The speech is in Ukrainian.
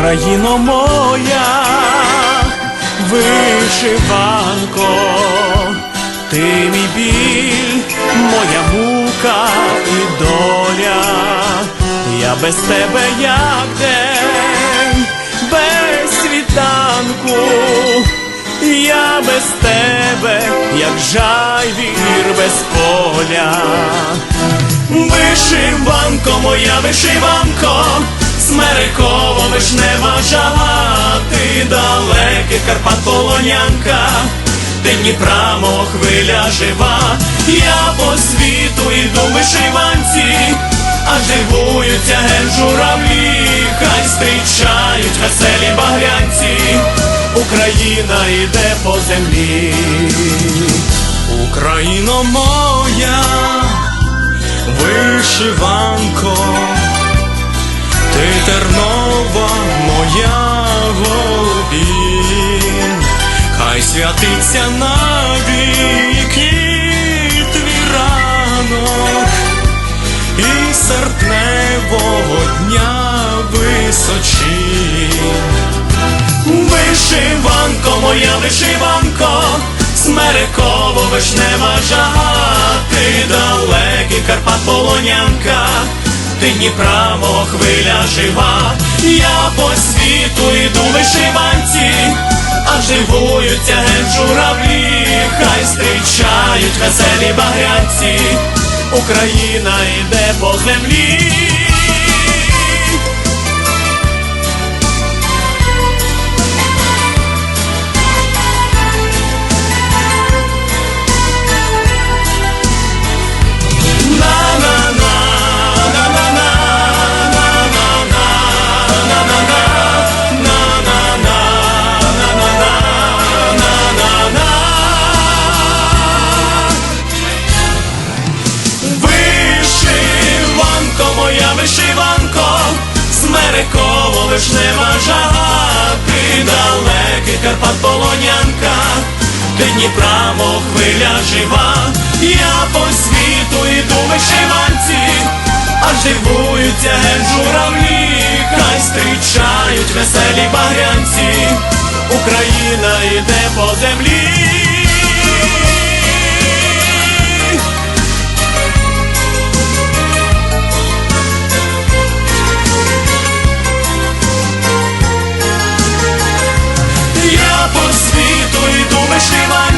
Україно моя, вишиванко, ти мій біль, моя мука і доля, я без тебе як день, без світанку, я без тебе, як жайвір без поля. Вишиванко, моя вишиванко, смериково вишнева жага, ти далеких Карпат полонянка, ти Дніпра, хвиля жива, я по світу йду вишиванці, а дивуються ген журавлі, хай зустрічають веселі багрянці, Україна йде по землі, Україно моя вишиванко, святиться навіки твій ранок. І серпневого дня височінь. Вишиванко, моя вишиванко, смериково вишнева жага, ти далекий Карпат полонянка, ти Дніпра, мов хвиля жива, я по світу йду вишиванці, а живуються журавлі, хай зустрічають веселі багрянці, Україна йде по землі. Смериково вишнева жага, далекий Карпат полонянка, ти Дніпра, хвиля жива, я по світу йду вишиванці, а живуються журавлі, хай зустрічають веселі багрянці, Україна йде по землі. Я по